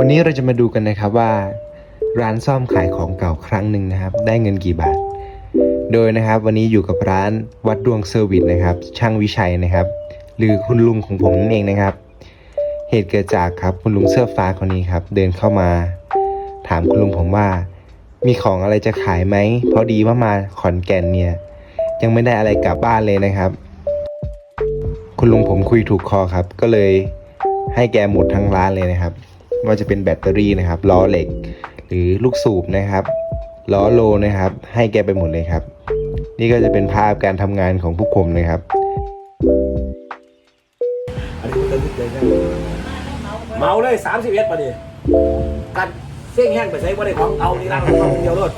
วันนี้เราจะมาดูกันนะครับว่า ร้านซ่อมขายของเก่าครั้งหนึ่งนะครับ ได้เงินกี่บาท โดยนะครับวันนี้อยู่กับร้านวัดดวงเซอร์วิสนะครับ ช่างวิชัยนะครับ หรือคุณลุงของผมนั่นเองนะครับ เหตุเกิดจากครับคุณลุงเสื้อฟ้าคนนี้ครับ เดินเข้ามา ถามคุณลุงผมว่า มีของอะไรจะขายไหมเพราะดีว่ามาขอนแก่นเนี่ยยังไม่ได้อะไรกลับบ้านเลยนะครับ คุณลุงผมคุยถูกคอครับ ก็เลยให้แกหมดทั้งร้านเลยนะครับ ว่าจะเป็นแบตเตอรี่นะครับล้อเหล็ก หรือลูกสูบนะครับล้อโลนะครับ ให้แกไปหมดเลยครับ นี่ก็จะเป็นภาพการทำงานของพวกผมนะครับอันนี้มันจะเลยนะเมาเลยสามสิบเอ็ดป่ะดิกันเส้งแห้งไปใช้ว่าได้ของเอานี่ละของเดียวเลย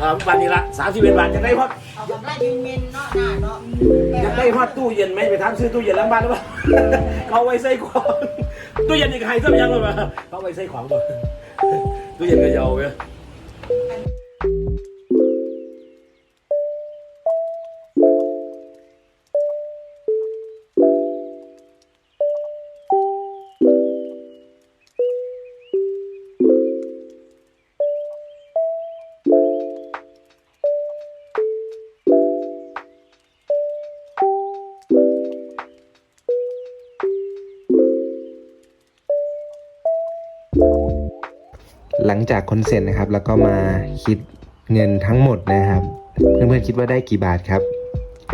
อ่าวันนี้ละสามสิบเอ็ดบาทจะได้พอดเอากำไรเย็นๆเนาะหน้าเนาะจะได้พอดตู้เย็นไหมไปทำซื้อตู้เย็นหล้างบ้านหรือเปล่าเขาไว้ใส่ของ ตู้เย็นอีกใครซะยังเลยมาเขาไปใส่ของบ่ตู้เย็นก็ยาวเว้ย หลังจากคนเสร็จนะครับ แล้วก็มาคิดเงินทั้งหมดนะครับ เพื่อนๆคิดว่าได้กี่บาทครับ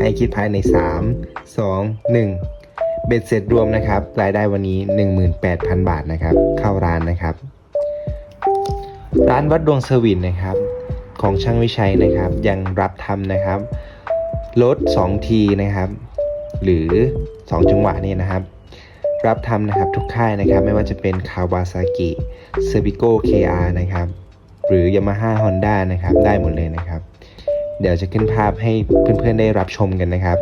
ให้คิดภายใน 3 2 1 เบ็ดเสร็จรวมนะครับ รายได้วันนี้ 18,000 บาทนะครับ เข้าร้านนะครับ ร้านวัดดวงเซอร์วิสนะครับ ของช่างวิชัยนะครับ ยังรับทำนะครับรถ2ทีนะครับ หรือ 2 จังหวะนี่นะครับ รับทำนะครับทุกค่ายนะครับไม่ว่าจะเป็นคาวาซากิเซบิโก KR นะครับหรือ Yamaha Honda นะครับได้หมดเลยนะครับ เดี๋ยวจะขึ้นภาพให้เพื่อนๆได้รับชมกันนะครับ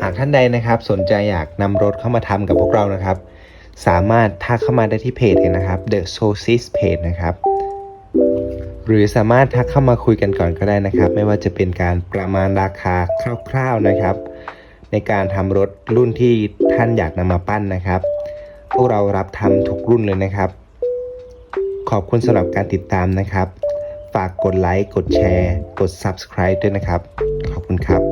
หากท่านใดนะครับสนใจอยากนำรถเข้ามาทำกับพวกเรานะครับ สามารถทักเข้ามาได้ที่เพจกันนะครับ The Sosis Page นะครับ หรือสามารถทักเข้ามาคุยกันก่อนก็ได้นะครับ ไม่ว่าจะเป็นการประมาณราคาคร่าวๆนะครับ ในการทำรถรุ่นที่ท่านอยากนำมาปั้นนะครับ พวกเรารับทำทุกรุ่นเลยนะครับ ขอบคุณสำหรับการติดตามนะครับ ฝากกดไลค์ กดแชร์ กด Subscribe ด้วยนะครับ ขอบคุณครับ